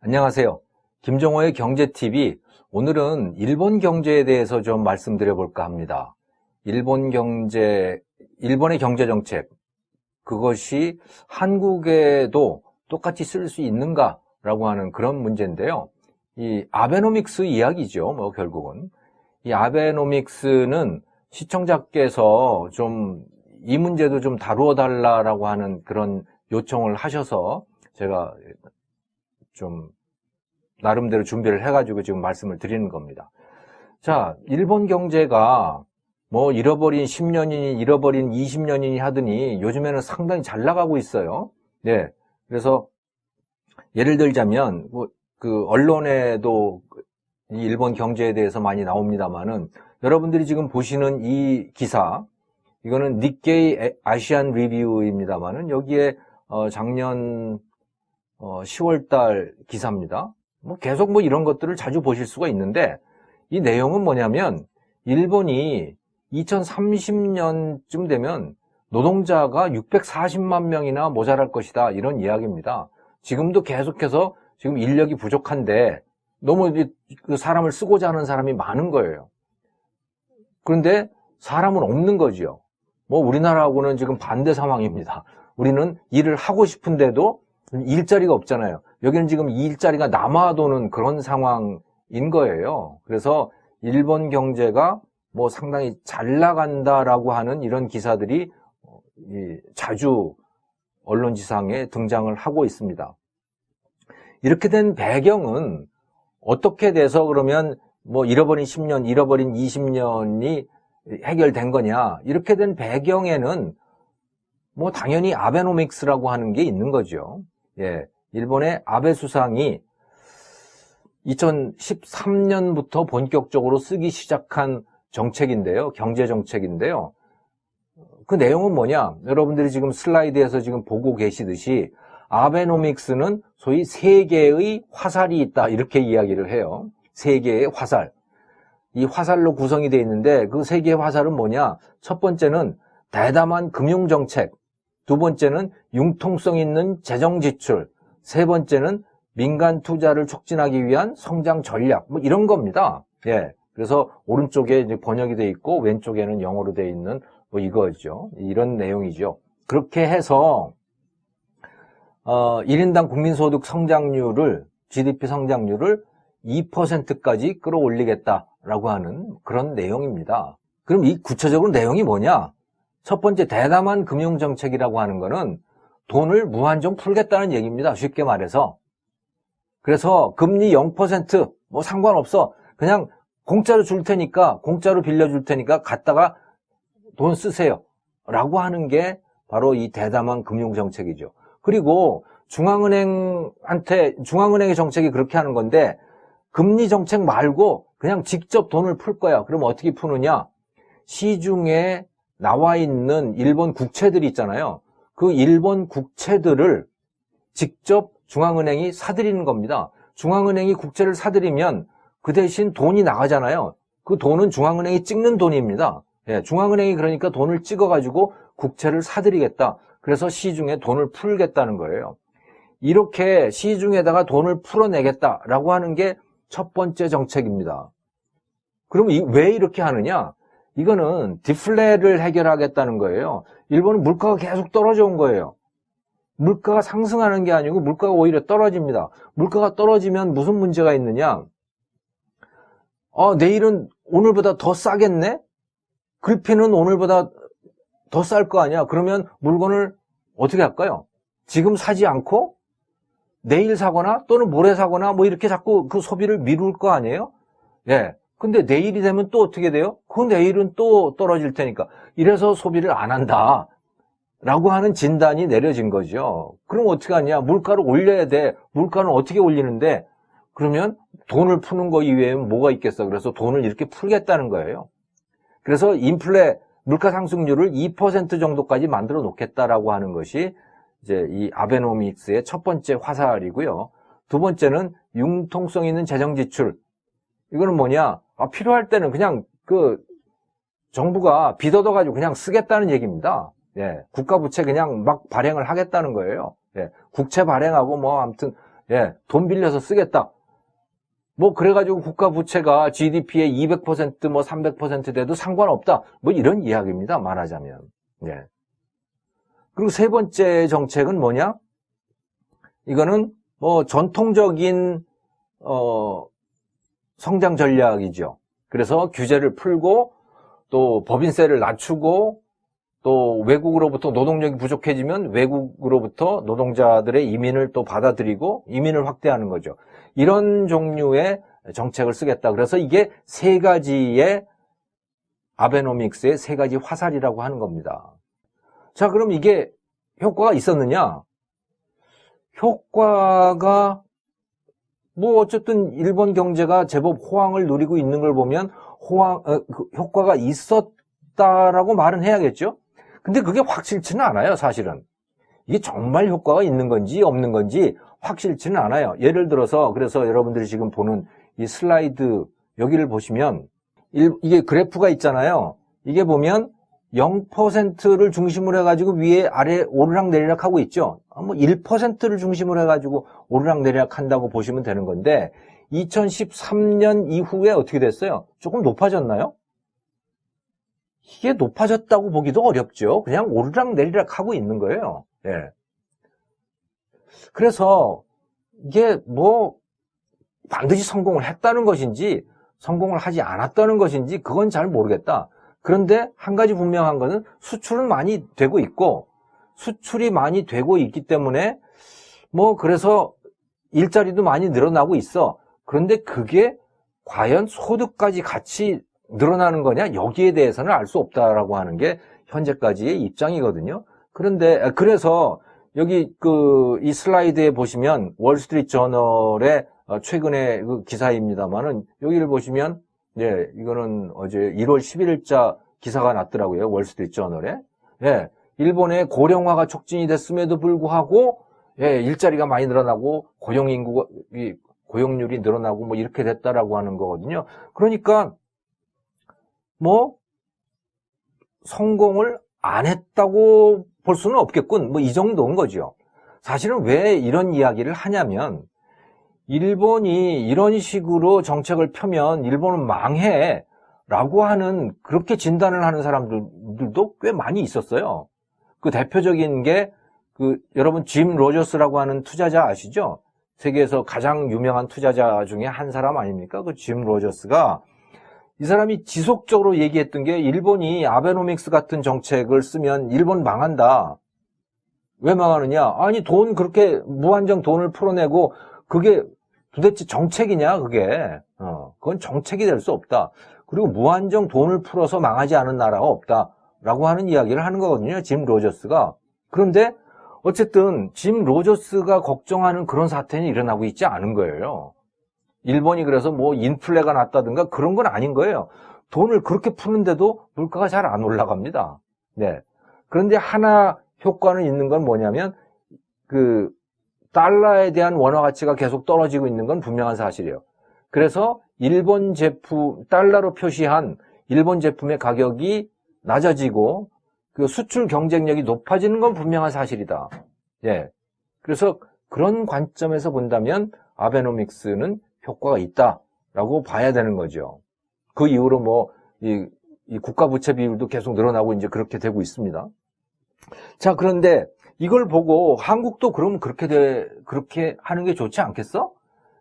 안녕하세요. 김정호의 경제TV. 오늘은 일본 경제에 대해서 좀 말씀드려 볼까 합니다. 일본 경제, 일본의 경제정책. 그것이 한국에도 똑같이 쓸 수 있는가라고 하는 그런 문제인데요. 이 아베노믹스 이야기죠. 뭐 결국은. 이 아베노믹스는 시청자께서 좀 이 문제도 좀 다루어 달라라고 하는 그런 요청을 하셔서 제가 좀 나름대로 준비를 해가지고 지금 말씀을 드리는 겁니다. 자, 일본 경제가 뭐 잃어버린 10년이니 잃어버린 20년이니 하더니 요즘에는 상당히 잘 나가고 있어요. 네. 그래서 예를 들자면 뭐 그 언론에도 이 일본 경제에 대해서 많이 나옵니다만은 여러분들이 지금 보시는 이 기사 이거는 니케이 아시안 리뷰입니다만은 여기에 어, 작년 10월달 기사입니다. 뭐 계속 뭐 이런 것들을 자주 보실 수가 있는데 이 내용은 뭐냐면 일본이 2030년쯤 되면 노동자가 640만 명이나 모자랄 것이다 이런 이야기입니다. 지금도 계속해서 지금 인력이 부족한데 너무 그 사람을 쓰고자 하는 사람이 많은 거예요. 그런데 사람은 없는 거지요. 뭐 우리나라하고는 지금 반대 상황입니다. 우리는 일을 하고 싶은데도 일자리가 없잖아요. 여기는 지금 일자리가 남아도는 그런 상황인 거예요. 그래서 일본 경제가 뭐 상당히 잘 나간다라고 하는 이런 기사들이 자주 언론지상에 등장을 하고 있습니다. 이렇게 된 배경은 어떻게 돼서 그러면 뭐 잃어버린 10년, 잃어버린 20년이 해결된 거냐. 이렇게 된 배경에는 뭐 당연히 아베노믹스라고 하는 게 있는 거죠. 예. 일본의 아베 수상이 2013년부터 본격적으로 쓰기 시작한 정책인데요. 경제 정책인데요. 그 내용은 뭐냐? 여러분들이 지금 슬라이드에서 지금 보고 계시듯이 아베노믹스는 소위 세 개의 화살이 있다 이렇게 이야기를 해요. 세 개의 화살. 이 화살로 구성이 되어 있는데 그 세 개의 화살은 뭐냐? 첫 번째는 대담한 금융 정책, 두 번째는 융통성 있는 재정 지출, 세 번째는 민간 투자를 촉진하기 위한 성장 전략, 뭐 이런 겁니다. 예. 그래서 오른쪽에 이제 번역이 되어 있고 왼쪽에는 영어로 되어 있는 뭐 이거죠. 이런 내용이죠. 그렇게 해서 어, 1인당 국민소득 성장률을 GDP 성장률을 2%까지 끌어올리겠다라고 하는 그런 내용입니다. 그럼 이 구체적으로 내용이 뭐냐? 첫 번째 대담한 금융 정책이라고 하는 거는 돈을 무한정 풀겠다는 얘기입니다. 쉽게 말해서. 그래서 금리 0%뭐 상관없어. 그냥 공짜로 줄 테니까 공짜로 빌려줄 테니까 갖다가 돈 쓰세요. 라고 하는 게 바로 이 대담한 금융 정책이죠. 그리고 중앙은행한테 중앙은행의 정책이 그렇게 하는 건데 금리 정책 말고 그냥 직접 돈을 풀 거야. 그럼 어떻게 푸느냐? 시중에 나와 있는 일본 국채들이 있잖아요. 그 일본 국채들을 직접 중앙은행이 사들이는 겁니다. 중앙은행이 국채를 사들이면 그 대신 돈이 나가잖아요. 그 돈은 중앙은행이 찍는 돈입니다. 예, 중앙은행이 그러니까 돈을 찍어가지고 국채를 사들이겠다. 그래서 시중에 돈을 풀겠다는 거예요. 이렇게 시중에다가 돈을 풀어내겠다라고 하는 게 첫 번째 정책입니다. 그럼 왜 이렇게 하느냐? 이거는 디플레를 해결하겠다는 거예요. 일본은 물가가 계속 떨어져 온 거예요. 물가가 상승하는 게 아니고 물가가 오히려 떨어집니다. 물가가 떨어지면 무슨 문제가 있느냐? 어, 내일은 오늘보다 더 싸겠네? 글피는 오늘보다 더 쌀 거 아니야? 그러면 물건을 어떻게 할까요? 지금 사지 않고 내일 사거나 또는 모레 사거나 뭐 이렇게 자꾸 그 소비를 미룰 거 아니에요? 예. 근데 내일이 되면 또 어떻게 돼요? 그 내일은 또 떨어질 테니까. 이래서 소비를 안 한다. 라고 하는 진단이 내려진 거죠. 그럼 어떻게 하냐? 물가를 올려야 돼. 물가는 어떻게 올리는데? 그러면 돈을 푸는 거 이외에는 뭐가 있겠어? 그래서 돈을 이렇게 풀겠다는 거예요. 그래서 인플레, 물가 상승률을 2% 정도까지 만들어 놓겠다라고 하는 것이 이제 이 아베노믹스의 첫 번째 화살이고요. 두 번째는 융통성 있는 재정 지출. 이거는 뭐냐? 아, 필요할 때는 그냥 그 정부가 빚 얻어가지고 그냥 쓰겠다는 얘기입니다. 예, 국가 부채 그냥 막 발행을 하겠다는 거예요. 예, 국채 발행하고 뭐 아무튼 예, 돈 빌려서 쓰겠다. 뭐 그래가지고 국가 부채가 GDP의 200%뭐 300% 돼도 상관없다. 뭐 이런 이야기입니다. 말하자면. 예. 그리고 세 번째 정책은 뭐냐? 이거는 뭐 전통적인 어 성장 전략이죠. 그래서 규제를 풀고 또 법인세를 낮추고 또 외국으로부터 노동력이 부족해지면 외국으로부터 노동자들의 이민을 또 받아들이고 이민을 확대하는 거죠. 이런 종류의 정책을 쓰겠다. 그래서 이게 세 가지의 아베노믹스의 세 가지 화살이라고 하는 겁니다. 자, 그럼 이게 효과가 있었느냐? 효과가 뭐 어쨌든 일본 경제가 제법 호황을 누리고 있는 걸 보면 호황 어, 그 효과가 있었다라고 말은 해야겠죠. 근데 그게 확실치는 않아요, 사실은. 이게 정말 효과가 있는 건지 없는 건지 확실치는 않아요. 예를 들어서 그래서 여러분들이 지금 보는 이 슬라이드 여기를 보시면 일- 이게 그래프가 있잖아요. 이게 보면 0%를 중심으로 해가지고 위에 아래 오르락 내리락 하고 있죠. 아, 뭐 1%를 중심으로 해가지고 오르락 내리락 한다고 보시면 되는 건데 2013년 이후에 어떻게 됐어요? 조금 높아졌나요? 이게 높아졌다고 보기도 어렵죠. 그냥 오르락 내리락 하고 있는 거예요. 예. 그래서 이게 뭐 반드시 성공을 했다는 것인지 성공을 하지 않았다는 것인지 그건 잘 모르겠다. 그런데 한 가지 분명한 것은 수출은 많이 되고 있고 수출이 많이 되고 있기 때문에 뭐 그래서 일자리도 많이 늘어나고 있어. 그런데 그게 과연 소득까지 같이 늘어나는 거냐? 여기에 대해서는 알 수 없다라고 하는 게 현재까지의 입장이거든요. 그런데 아, 그래서 여기 그 이 슬라이드에 보시면 월스트리트 저널의 어, 최근의 그 기사입니다만은 여기를 보시면 예, 이거는 어제 1월 11일자 기사가 났더라고요. 월스트리트 저널에. 예. 일본의 고령화가 촉진이 됐음에도 불구하고 예, 일자리가 많이 늘어나고 고용 인구가 이 고용률이 늘어나고 뭐 이렇게 됐다라고 하는 거거든요. 그러니까 뭐 성공을 안 했다고 볼 수는 없겠군. 뭐 이 정도인 거죠. 사실은 왜 이런 이야기를 하냐면 일본이 이런 식으로 정책을 펴면 일본은 망해 라고 하는 그렇게 진단을 하는 사람들도 꽤 많이 있었어요. 그 대표적인 게 그 여러분 짐 로저스라고 하는 투자자 아시죠? 세계에서 가장 유명한 투자자 중에 한 사람 아닙니까? 그 짐 로저스가 이 사람이 지속적으로 얘기했던 게 일본이 아베노믹스 같은 정책을 쓰면 일본 망한다. 왜 망하느냐? 아니 돈 그렇게 무한정 돈을 풀어내고 그게 도대체 정책이냐 그게? 어, 그건 정책이 될 수 없다. 그리고 무한정 돈을 풀어서 망하지 않은 나라가 없다 라고 하는 이야기를 하는 거거든요. 짐 로저스가. 그런데 어쨌든 짐 로저스가 걱정하는 그런 사태는 일어나고 있지 않은 거예요. 일본이 그래서 뭐 인플레가 났다든가 그런 건 아닌 거예요. 돈을 그렇게 푸는데도 물가가 잘 안 올라갑니다. 네. 그런데 하나 효과는 있는 건 뭐냐면 그 달러에 대한 원화 가치가 계속 떨어지고 있는 건 분명한 사실이에요. 그래서 일본 제품 달러로 표시한 일본 제품의 가격이 낮아지고 그 수출 경쟁력이 높아지는 건 분명한 사실이다. 예. 그래서 그런 관점에서 본다면 아베노믹스는 효과가 있다라고 봐야 되는 거죠. 그 이후로 뭐, 이, 이 국가 부채 비율도 계속 늘어나고 이제 그렇게 되고 있습니다. 자, 그런데 이걸 보고 한국도 그럼 그렇게 돼, 그렇게 하는 게 좋지 않겠어?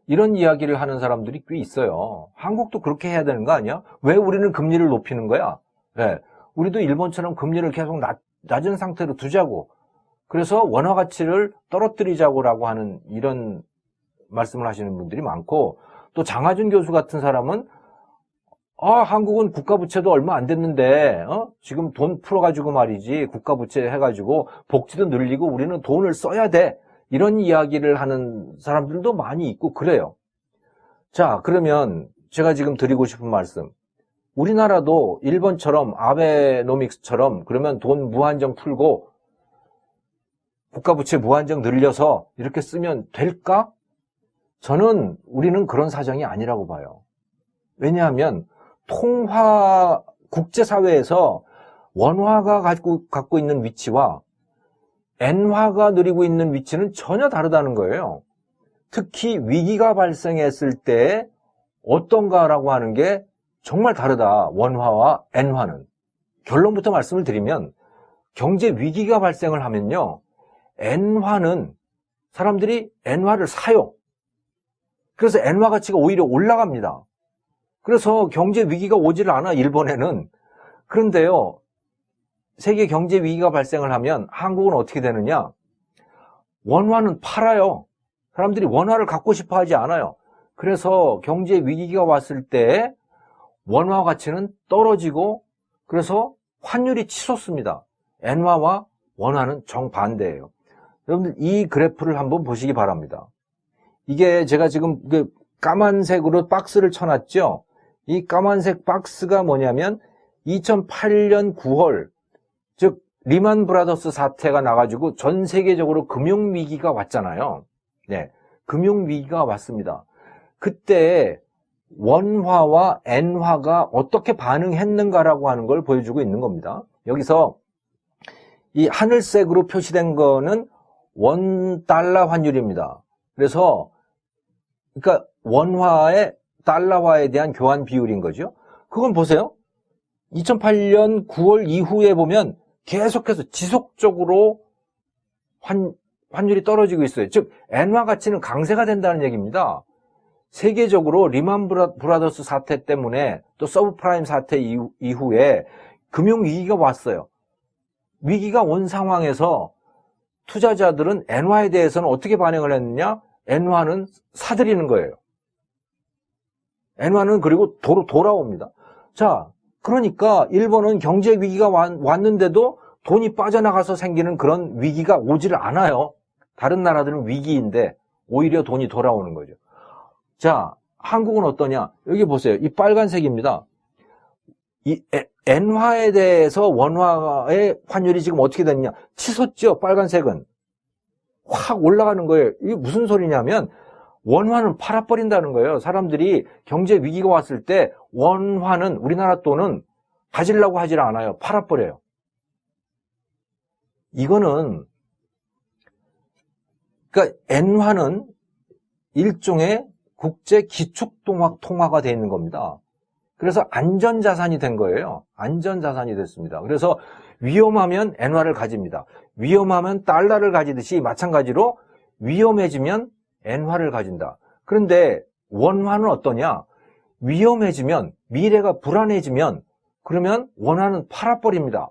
이런 이야기를 하는 사람들이 꽤 있어요. 한국도 그렇게 해야 되는 거 아니야? 왜 우리는 금리를 높이는 거야? 예. 우리도 일본처럼 금리를 계속 낮, 낮은 상태로 두자고. 그래서 원화 가치를 떨어뜨리자고라고 하는 이런 말씀을 하시는 분들이 많고 또 장하준 교수 같은 사람은 아 한국은 국가 부채도 얼마 안 됐는데 어? 지금 돈 풀어가지고 말이지 국가 부채 해가지고 복지도 늘리고 우리는 돈을 써야 돼 이런 이야기를 하는 사람들도 많이 있고 그래요. 자 그러면 제가 지금 드리고 싶은 말씀 우리나라도 일본처럼 아베노믹스처럼 그러면 돈 무한정 풀고 국가 부채 무한정 늘려서 이렇게 쓰면 될까? 저는 우리는 그런 사정이 아니라고 봐요. 왜냐하면 통화 국제사회에서 원화가 가지고 갖고 있는 위치와 엔화가 누리고 있는 위치는 전혀 다르다는 거예요. 특히 위기가 발생했을 때 어떤가라고 하는 게 정말 다르다. 원화와 엔화는. 결론부터 말씀을 드리면 경제 위기가 발생을 하면요. 엔화는 사람들이 엔화를 사요. 그래서 엔화 가치가 오히려 올라갑니다. 그래서 경제 위기가 오지를 않아 일본에는. 그런데요. 세계 경제 위기가 발생을 하면 한국은 어떻게 되느냐? 원화는 팔아요. 사람들이 원화를 갖고 싶어 하지 않아요. 그래서 경제 위기가 왔을 때 원화 가치는 떨어지고 그래서 환율이 치솟습니다. 엔화와 원화는 정반대예요. 여러분들 이 그래프를 한번 보시기 바랍니다. 이게 제가 지금 그 까만색으로 박스를 쳐놨죠. 이 까만색 박스가 뭐냐면 2008년 9월 즉 리만 브라더스 사태가 나가지고 전 세계적으로 금융 위기가 왔잖아요. 네, 금융 위기가 왔습니다. 그때 원화와 엔화가 어떻게 반응했는가라고 하는 걸 보여주고 있는 겁니다. 여기서 이 하늘색으로 표시된 거는 원 달러 환율입니다. 그래서 그러니까 원화의 달러화에 대한 교환 비율인 거죠. 그건 보세요. 2008년 9월 이후에 보면 계속해서 지속적으로 환, 환율이 떨어지고 있어요. 즉, 엔화 가치는 강세가 된다는 얘기입니다. 세계적으로 리만 브라, 브라더스 사태 때문에 또 서브프라임 사태 이후, 이후에 금융 위기가 왔어요. 위기가 온 상황에서 투자자들은 엔화에 대해서는 어떻게 반응을 했느냐? 엔화는 사들이는 거예요. 엔화는 그리고 도로 돌아옵니다. 자, 그러니까 일본은 경제 위기가 왔는데도 돈이 빠져나가서 생기는 그런 위기가 오지를 않아요. 다른 나라들은 위기인데 오히려 돈이 돌아오는 거죠. 자, 한국은 어떠냐? 여기 보세요. 이 빨간색입니다. 이 엔화에 대해서 원화의 환율이 지금 어떻게 됐냐? 치솟죠, 빨간색은. 확 올라가는 거예요. 이게 무슨 소리냐면, 원화는 팔아버린다는 거예요. 사람들이 경제 위기가 왔을 때, 원화는, 우리나라 돈은 가지려고 하질 않아요. 팔아버려요. 이거는, 그러니까, 엔화는 일종의 국제 기축 통화가 되어 있는 겁니다. 그래서 안전자산이 된 거예요. 안전자산이 됐습니다. 그래서 위험하면 엔화를 가집니다. 위험하면 달러를 가지듯이 마찬가지로 위험해지면 엔화를 가진다. 그런데 원화는 어떠냐? 위험해지면 미래가 불안해지면 그러면 원화는 팔아버립니다.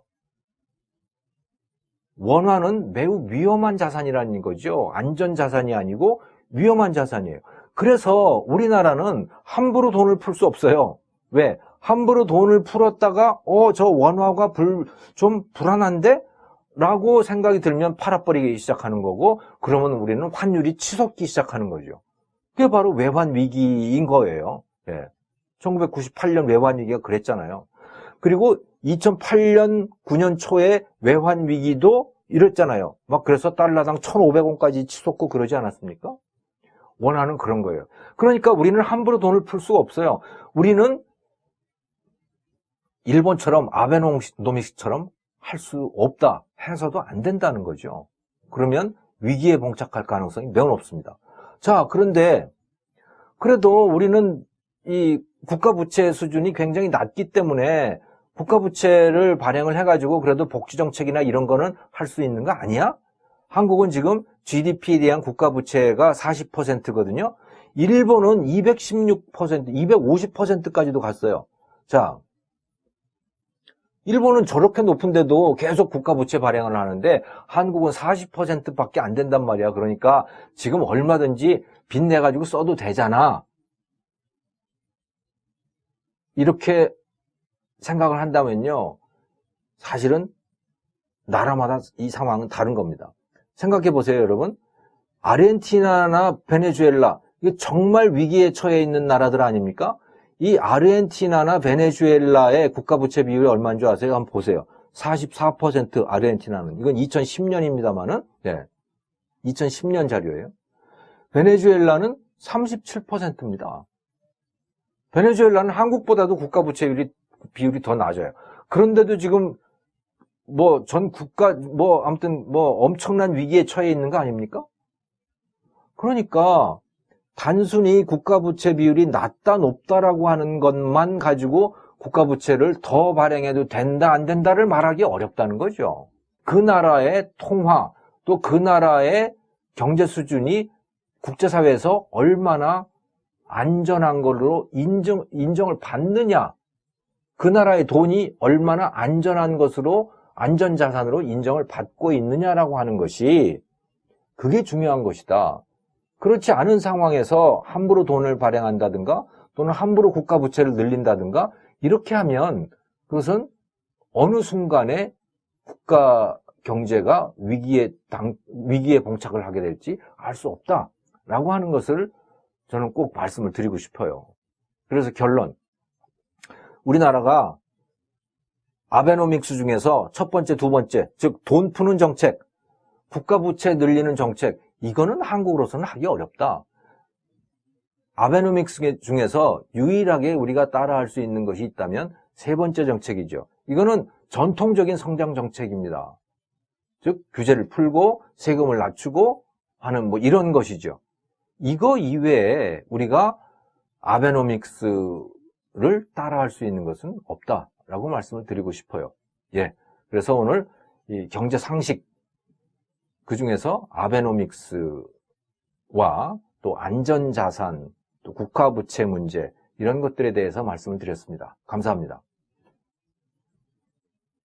원화는 매우 위험한 자산이라는 거죠. 안전 자산이 아니고 위험한 자산이에요. 그래서 우리나라는 함부로 돈을 풀 수 없어요. 왜? 함부로 돈을 풀었다가 어 저 원화가 불, 좀 불안한데? 라고 생각이 들면 팔아버리기 시작하는 거고 그러면 우리는 환율이 치솟기 시작하는 거죠. 그게 바로 외환 위기인 거예요. 예. 1998년 외환 위기가 그랬잖아요. 그리고 2008년 9년 초에 외환 위기도 이랬잖아요. 막 그래서 달러당 1,500원까지 치솟고 그러지 않았습니까? 원하는 그런 거예요. 그러니까 우리는 함부로 돈을 풀 수가 없어요. 우리는 일본처럼 아베노미스처럼 할 수 없다 해서도 안 된다는 거죠. 그러면 위기에 봉착할 가능성이 매우 높습니다. 자, 그런데 그래도 우리는 이 국가 부채 수준이 굉장히 낮기 때문에 국가 부채를 발행을 해가지고 그래도 복지 정책이나 이런 거는 할 수 있는 거 아니야? 한국은 지금 GDP에 대한 국가 부채가 40%거든요. 일본은 216%, 250%까지도 갔어요. 자, 일본은 저렇게 높은데도 계속 국가 부채 발행을 하는데 한국은 40%밖에 안 된단 말이야. 그러니까 지금 얼마든지 빚 내 가지고 써도 되잖아. 이렇게 생각을 한다면요. 사실은 나라마다 이 상황은 다른 겁니다. 생각해 보세요, 여러분. 아르헨티나나 베네수엘라, 이게 정말 위기에 처해 있는 나라들 아닙니까? 이 아르헨티나나 베네수엘라의 국가 부채 비율이 얼마인 줄 아세요? 한번 보세요. 44% 아르헨티나는 이건 2010년입니다만은 네. 2010년 자료예요. 베네수엘라는 37%입니다. 베네수엘라는 한국보다도 국가 부채율이 비율이 더 낮아요. 그런데도 지금 뭐 전 국가 뭐 아무튼 뭐 엄청난 위기에 처해 있는 거 아닙니까? 그러니까 단순히 국가부채 비율이 낮다 높다라고 하는 것만 가지고 국가부채를 더 발행해도 된다 안 된다를 말하기 어렵다는 거죠. 그 나라의 통화 또 그 나라의 경제 수준이 국제사회에서 얼마나 안전한 걸로 인정, 인정을 받느냐 그 나라의 돈이 얼마나 안전한 것으로 안전자산으로 인정을 받고 있느냐라고 하는 것이 그게 중요한 것이다. 그렇지 않은 상황에서 함부로 돈을 발행한다든가 또는 함부로 국가 부채를 늘린다든가 이렇게 하면 그것은 어느 순간에 국가 경제가 위기에 당, 위기에 봉착을 하게 될지 알 수 없다라고 하는 것을 저는 꼭 말씀을 드리고 싶어요. 그래서 결론. 우리나라가 아베노믹스 중에서 첫 번째, 두 번째, 즉 돈 푸는 정책, 국가 부채 늘리는 정책, 이거는 한국으로서는 하기 어렵다. 아베노믹스 중에서 유일하게 우리가 따라할 수 있는 것이 있다면 세 번째 정책이죠. 이거는 전통적인 성장 정책입니다. 즉 규제를 풀고 세금을 낮추고 하는 뭐 이런 것이죠. 이거 이외에 우리가 아베노믹스를 따라할 수 있는 것은 없다라고 말씀을 드리고 싶어요. 예. 그래서 오늘 이 경제 상식 그 중에서 아베노믹스와 또 안전자산, 또 국가부채 문제 이런 것들에 대해서 말씀을 드렸습니다. 감사합니다.